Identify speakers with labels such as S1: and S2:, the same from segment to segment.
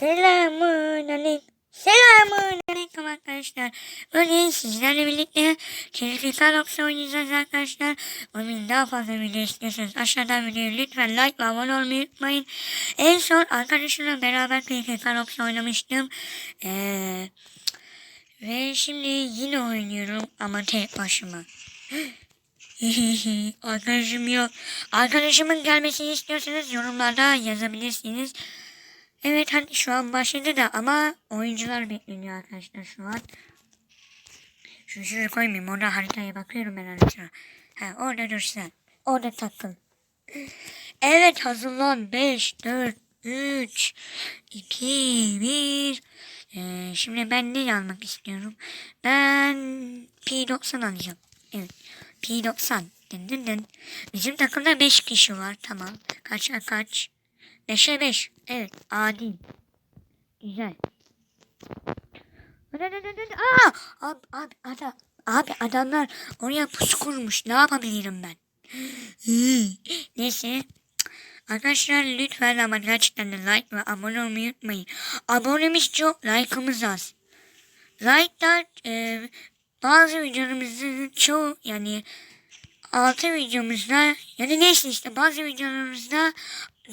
S1: Selamun aleyküm. Selamun aleyküm arkadaşlar. Bugün sizlerle birlikte keyifli Kalox oynayacağız arkadaşlar. Bugün daha fazla video istiyorsanız aşağıdan videoyu lütfen like ve abone olmayı unutmayın. En son arkadaşımla beraber keyifli Kalox oynamıştım. Ee, ve şimdi yine oynuyorum ama tek başıma. Arkadaşım yok. Arkadaşımın gelmesini istiyorsanız yorumlarda yazabilirsiniz. Evet hadi şu an başladı da ama oyuncular bekleniyor arkadaşlar şu an. Şunu şuraya koymayayım. Orada haritaya bakıyorum ben haritaya. Ha orada dur sen. Orada takıl. Evet hazırlan. 5, 4, 3, 2, 1. Ee, şimdi ben ne almak istiyorum? Ben P90 alacağım. Evet. P90. Dın dın dın. Bizim takımda 5 kişi var. Tamam. Kaça kaç? 5'e 5. Evet. Adil. Güzel. Aa! Abi, abi, adam, abi adamlar oraya pusu kurmuş. Ne yapabilirim ben? Neyse. Arkadaşlar lütfen ama gerçekten de like ve abone olmayı unutmayın. Abonemiz çok, like'ımız az. Like'lar e, bazı videolarımızın çoğu yani 6 videomuzda yani neyse işte bazı videolarımızda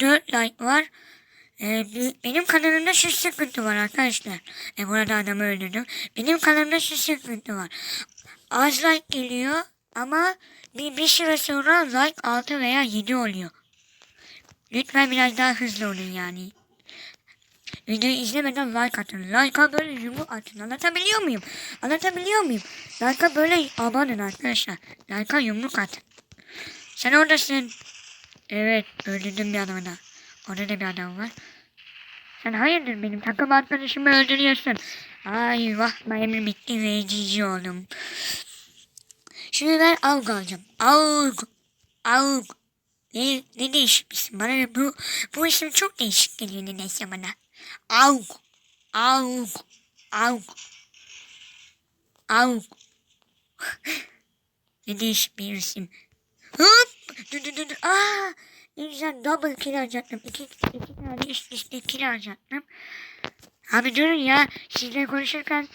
S1: 4 like var. Ee, benim kanalımda şu sıkıntı var arkadaşlar. E, burada adamı öldürdüm. Benim kanalımda şu sıkıntı var. Az like geliyor ama bir, bir süre sonra like 6 veya 7 oluyor. Lütfen biraz daha hızlı olun yani. Videoyu izlemeden like atın. Like'a böyle yumruk atın. Anlatabiliyor muyum? Anlatabiliyor muyum? Like'a böyle abanın arkadaşlar. Like'a yumruk atın. Sen oradasın. Evet öldürdüm bir adamı da. Orada da bir adam var. Sen hayırdır benim takım arkadaşımı öldürüyorsun. Ay vah mermi bitti ve cici oldum. Şimdi ben avg alacağım. Avg. Avg. Ne, ne değişik isim bana bu, bu isim çok değişik geliyor nedense bana. Avg. Avg. Avg. Avg. ne değişik bir isim. Hop. Dur dur dur. dur. Aa. Ne güzel double kill alacaktım. İki, iki tane üst üste kill alacaktım. Abi durun ya. Sizle konuşurken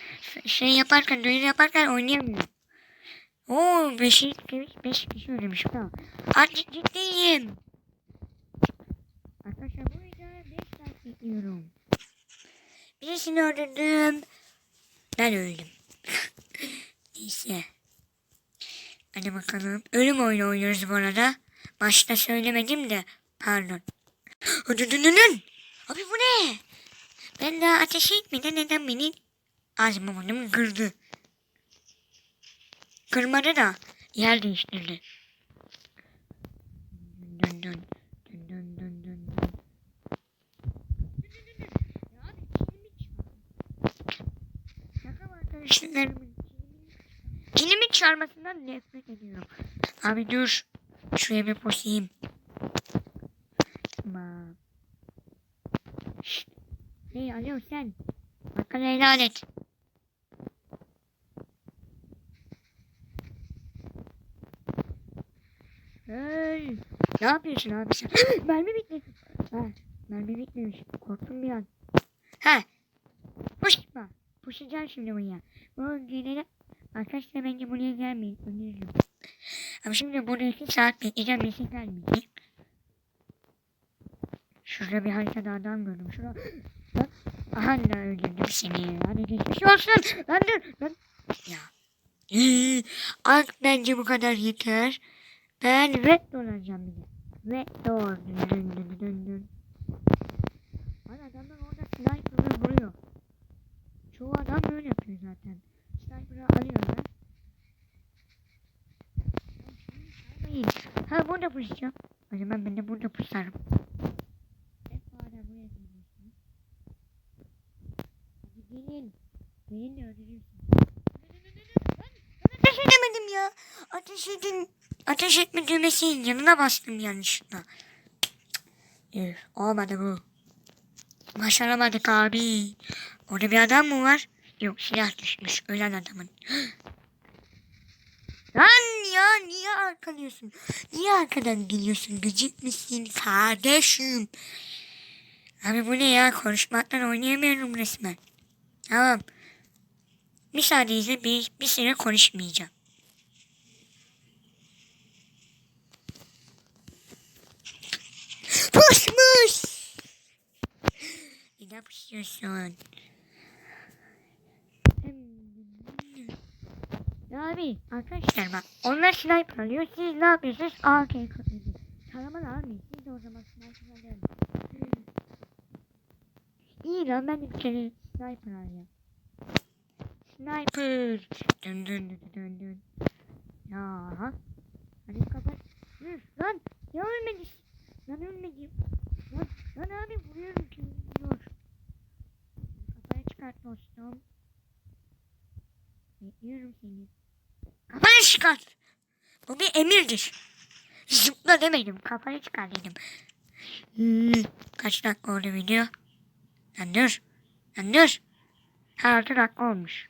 S1: şey yaparken, duyuru yaparken oynayamıyorum. Oo, beş, beş, beş kişi ölmüş. Tamam. Artık ciddiyim. Arkadaşlar bu videoya 5 like bekliyorum. Birisini öldürdüm. Ben öldüm. Neyse. Hadi bakalım. Ölüm oyunu oynuyoruz bu arada. Başta söylemedim de. Pardon. Abi bu ne? Ben daha ateş etmeden neden beni vurdum kırdı. Kırmadı da yer değiştirdi. Dön dön. Dön kilimi çağırmasından nefret ediyorum. Abi dur. Şuraya bir posayım. Tamam. Hey alo sen. Hakkını helal et. Hey. Ne yapıyorsun abi sen? mermi bitti. Ha, mermi bitmemiş. Korktum bir an. Ha. Puşma. Puşacağım şimdi buraya. Bu gelene... Arkadaşlar bence buraya gelmeyin. Öneririm. Ama şimdi burada iki saat bekleyeceğim. Mesih gelmeyecek. Şurada bir haritada adam gördüm. Şurada... Bak. Aha ne öldürdüm seni. Hadi geçmiş olsun. Lan dur. Lan. Ya. Ee, Ak bence bu kadar yeter. Ben red olacağım bir de. Red door. Dün dün dün dün. Lan adamlar orada sniper'ı vuruyor. Çoğu adam böyle yapıyor zaten. Sniper'ı alıyorlar. Hayır. Ha burada pusacağım. O zaman ben de burada pusarım. Gelin. Gelin de öldürürsün. Ateş edemedim ya. Ateş edin. Ateş etme düğmesinin yanına bastım yanlışlıkla. Üf, olmadı bu. Başaramadık abi. Orada bir adam mı var? Yok silah düşmüş ölen adamın. Lan ya niye arkalıyorsun? Niye arkadan geliyorsun? Gıcık kardeşim? Abi bu ne ya? Konuşmaktan oynayamıyorum resmen. Tamam. Müsaadenizle bir, bir süre konuşmayacağım. Pusmuş. Ne yapıyorsun? Abi arkadaşlar bak onlar sniper alıyor siz ne yapıyorsunuz? AK kapıyorsunuz. Tarama da almayın siz de o zaman sniper alın. İyi lan ben de kere sniper alayım. Sniper. Dön dön dön dön dön. Ya ha. Hadi kapat. Hı, lan ya ölmedi. Lan ölmedi. Lan, lan abi vuruyorum ki vuruyor. Kafayı çıkart dostum. Bekliyorum seni. Kafayı çıkart. Bu bir emirdir. Zıpla demedim. Kafayı çıkar dedim. Hmm, kaç dakika oldu video? Lan dur. Lan dur. Ha, altı dakika olmuş.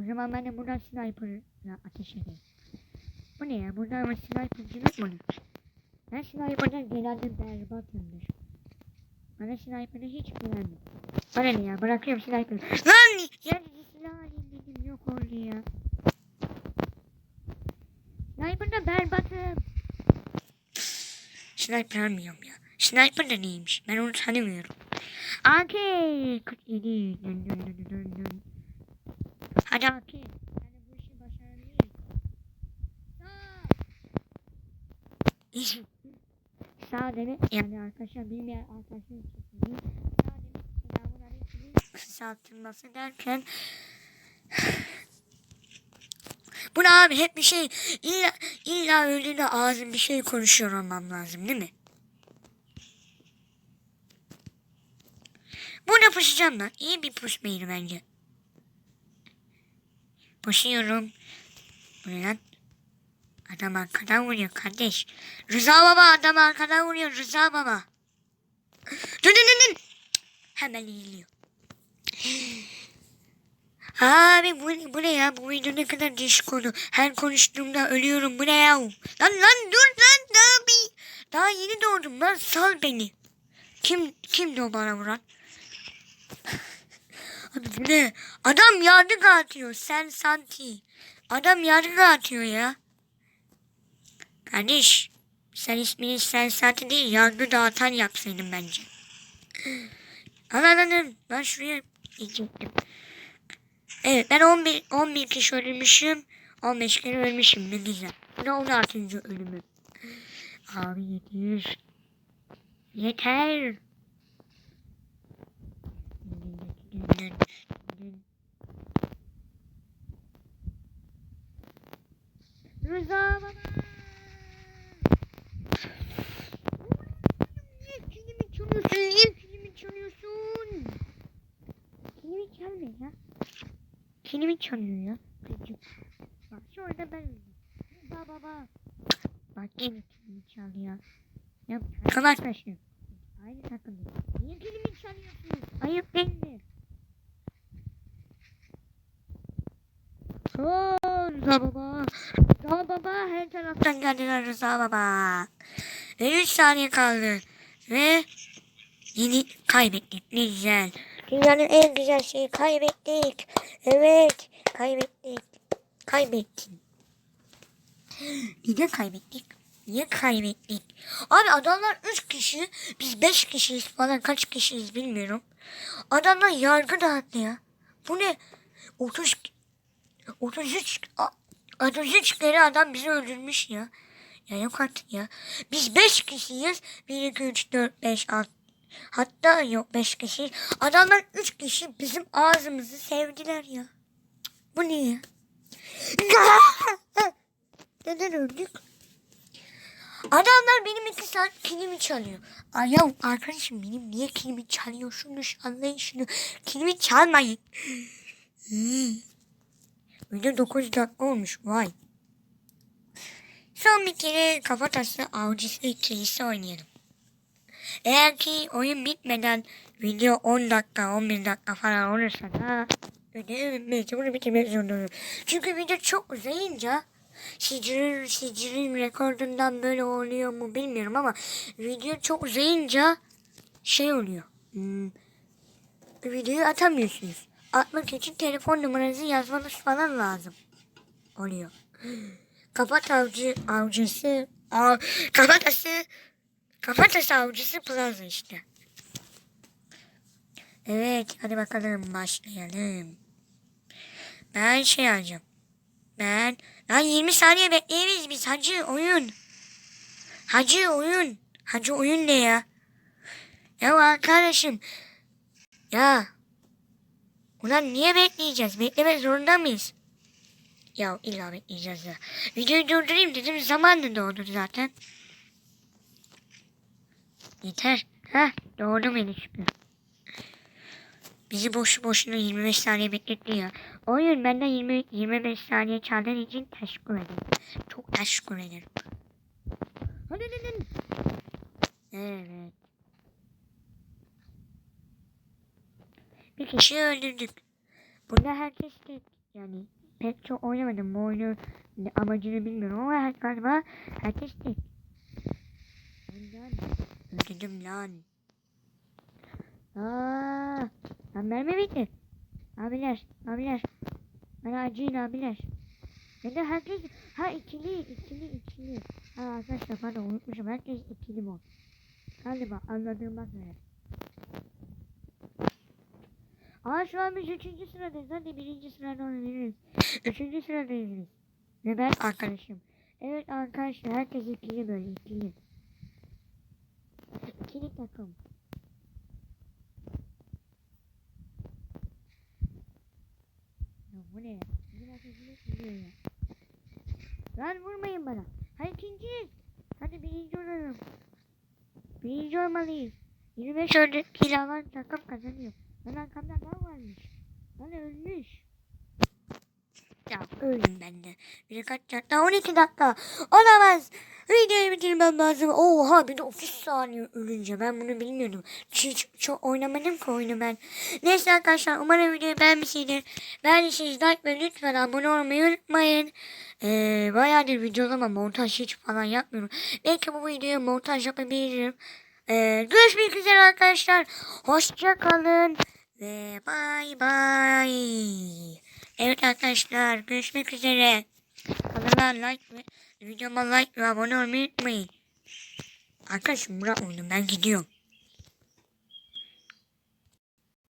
S1: O zaman ben de buradan sniper'la ateş edeyim. Bu ne ya? Burada ama sniper'cılık mı? Ben sniper'dan genelde berbatımdır. Bana sniper'ı hiç güvenmem. Bana ne ya? Bırakıyorum sniper'ı. Lan! Ya silah dedim. Yok oldu ya. Sniper'da berbatım. Sniper almıyorum ya. Sniper da neymiş? Ben onu tanımıyorum. AK 47. Dön dön dön dön dön. Hadi AK. Sen de bu işi başarabiliriz. Sağ. Sağ demek yani arkadaşlar bilmeyen arkadaşlar için. Sağ demek selamun aleyküm kısaltılması derken bu ne abi hep bir şey illa, illa öyle de ağzım bir şey konuşuyor olmam lazım değil mi? Buna pusacağım lan. İyi bir pusmaydı bence. Pusuyorum. Bu ne lan? Adam arkadan vuruyor kardeş. Rıza baba adam arkadan vuruyor Rıza baba. Dün dün dün dün. Hemen iyiliyor. Abi bu, bu ne ya? Bu video ne kadar değişik oldu. Her konuştuğumda ölüyorum. Bu ne ya? Lan lan dur lan. Bir, daha yeni doğdum lan. Sal beni. Kim kimdi o bana vuran? Abi ne? Adam yargı atıyor. Sen Santi. Adam yargı atıyor ya. Kardeş. Sen ismini sen Santi değil yargı dağıtan yapsaydın bence. Lan lan lan. Ben şuraya gidecektim. Evet ben 11, 11 kişi ölmüşüm. 15 kere ölmüşüm ne güzel. Bu da 16. ölümüm. Abi yeter. Yeter. Rıza baba. Niye kilimi çalıyorsun? Niye kilimi çalıyorsun? Çalma ya. Kilimi çalıyor ya. Gıcık. Bak şurada ben. Baba baba. Bak yine kilimi çalıyor. Ya arkadaşlar. Aynı takımda. Niye kilimi çalıyorsunuz? Ayıp değil mi? Oo, Rıza baba. Rıza baba her taraftan geldiler Rıza baba. Ve 3 saniye kaldı. Ve yeni kaybettik. Ne güzel. Dünyanın en güzel şeyi kaybettik. Evet kaybettik. Kaybettik. Neden kaybettik? Niye kaybettik? Abi adamlar 3 kişi, biz 5 kişiyiz falan kaç kişiyiz bilmiyorum. Adamlar yargı dağıttı ya. Bu ne? 30 33 a- 33 kere adam bizi öldürmüş ya. Ya yok artık ya. Biz 5 kişiyiz. 1, 2, 3, 4, 5, 6. Hatta yok 5 kişi. Adamlar 3 kişi bizim ağzımızı sevdiler ya. Bu ne ya? Neden öldük? Adamlar benim iki saat kilimi çalıyor. Ay arkadaşım benim niye kilimi çalıyorsunuz anlayın şunu. Kilimi çalmayın. Video 9 dakika olmuş vay. Son bir kere kafatası avcısı ikilisi oynayalım. Eğer ki oyun bitmeden video 10 dakika 11 dakika falan olursa da ödevi mecbur bitirmek zorundayım. Çünkü video çok uzayınca sicilin, sicilin rekordundan böyle oluyor mu bilmiyorum ama video çok uzayınca şey oluyor. Hmm, videoyu atamıyorsunuz. Atmak için telefon numaranızı yazmanız falan lazım. Oluyor. Kapat avcı, avcısı, av, kafatası, kafatası avcısı plaza işte. Evet, hadi bakalım başlayalım. Ben şey alacağım. Ben, lan 20 saniye bekleyemeyiz biz hacı oyun. Hacı oyun. Hacı oyun ne ya? Ya arkadaşım. Ya. Ulan niye bekleyeceğiz? Beklemek zorunda mıyız? Ya illa bekleyeceğiz ya. Videoyu durdurayım dedim zaman da doğdu zaten. Yeter. Heh doğdu beni şükür. Bizi boşu boşuna 25 saniye bekletti ya. Oyun benden 20 25 saniye çaldığın için teşekkür ederim. Çok teşekkür ederim. Hadi hadi. Evet. Bir kişiyi öldürdük. Burada herkes tek. Yani pek çok oynamadım. Bu oyunu amacını bilmiyorum ama her- galiba herkes tek. Öldürdüm lan. Aa, lan mermi bitti. Abiler, abiler. Bana acıyın abiler. Ya da herkes, ha ikili, ikili, ikili. Ha arkadaşlar pardon unutmuşum. Herkes ikili mod. Galiba anladığıma göre. Aa şu an biz üçüncü sıradayız. Hadi birinci sırada oynayabiliriz. Üçüncü sıradayız. Ve ben arkadaşım. Evet arkadaşlar herkes ikili böyle ikili. İkili takım. Ya bu ne? Biraz hızlı gidiyor ya. Lan vurmayın bana. Hadi ikinciyiz. Hadi birinci olalım. Birinci olmalıyız. 25 öldü. Kill alan takım kazanıyor. Lan arkamda adam varmış. Lan ölmüş. Ya öldüm ben de. Bir kaç dakika? 12 dakika. Olamaz. Videoyu bitirmem lazım. Oha bir de 30 saniye ölünce. Ben bunu bilmiyordum. Hiç çok oynamadım ki oyunu ben. Neyse arkadaşlar umarım videoyu beğenmişsinizdir. Beğendiyseniz like ve lütfen abone olmayı unutmayın. Ee, bayağıdır videolama montaj hiç falan yapmıyorum. Belki bu videoya montaj yapabilirim. Ee, görüşmek üzere arkadaşlar. Hoşça kalın. Ve bay bay. Evet arkadaşlar görüşmek üzere. Kanala like ve videoma like ve abone olmayı unutmayın. Arkadaşım bırak oyunu ben gidiyorum.